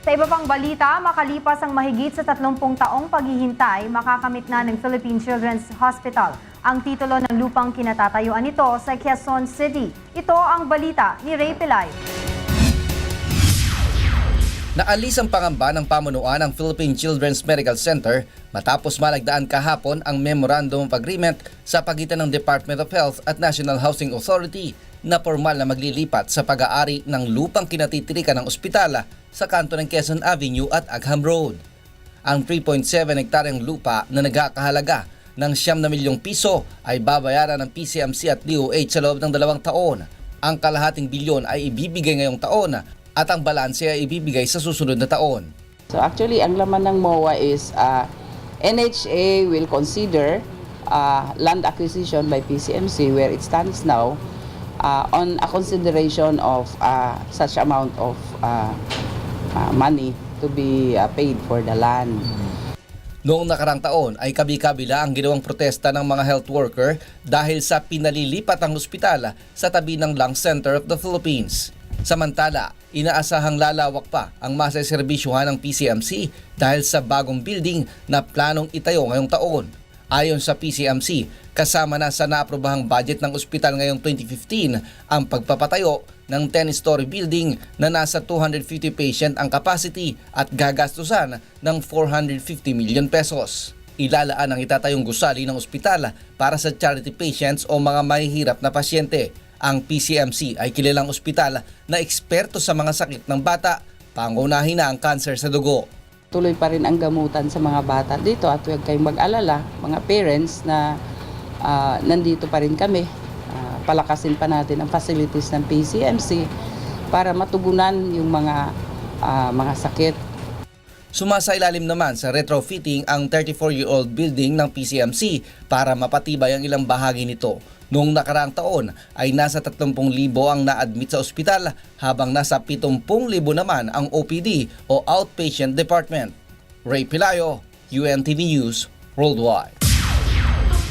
Sa iba pang balita, makalipas ang mahigit sa 30 taong paghihintay, makakamit na ng Philippine Children's Hospital ang titulo ng lupang kinatatayuan nito sa Quezon City. Ito ang balita ni Ray Pilay. Naalis ang pangamba ng pamunuan ng Philippine Children's Medical Center matapos malagdaan kahapon ang Memorandum of Agreement sa pagitan ng Department of Health at National Housing Authority na formal na maglilipat sa pag-aari ng lupang kinatitirikan ng ospital sa kanto ng Quezon Avenue at Agham Road. Ang 3.7 hektaryang lupa na nagkakahalaga ng siyam na milyong piso ay babayaran ng PCMC at DOH sa loob ng dalawang taon. Ang kalahating bilyon ay ibibigay ngayong taon at ang balanse ay ibibigay sa susunod na taon. So actually, ang laman ng MOA is uh, NHA will consider uh, land acquisition by PCMC where it stands now uh, on a consideration of uh, such amount of uh, uh, money to be uh, paid for the land. Noong nakarang taon ay kabi-kabila ang ginawang protesta ng mga health worker dahil sa pinalilipat ang ospital sa tabi ng Lung Center of the Philippines. Samantala, inaasahang lalawak pa ang masaserbisyuhan ng PCMC dahil sa bagong building na planong itayo ngayong taon. Ayon sa PCMC, kasama na sa naaprobahang budget ng ospital ngayong 2015 ang pagpapatayo ng 10-story building na nasa 250 patient ang capacity at gagastusan ng 450 million pesos. Ilalaan ang itatayong gusali ng ospital para sa charity patients o mga mahihirap na pasyente. Ang PCMC ay kilalang ospital na eksperto sa mga sakit ng bata, pangunahin na ang cancer sa dugo. Tuloy pa rin ang gamutan sa mga bata dito at huwag kayong mag-alala, mga parents na uh, nandito pa rin kami. Uh, palakasin pa natin ang facilities ng PCMC para matugunan yung mga uh, mga sakit Sumasailalim naman sa retrofitting ang 34-year-old building ng PCMC para mapatibay ang ilang bahagi nito. Noong nakaraang taon ay nasa 30,000 ang na-admit sa ospital habang nasa 70,000 naman ang OPD o Outpatient Department. Ray Pilayo, UNTV News, Worldwide.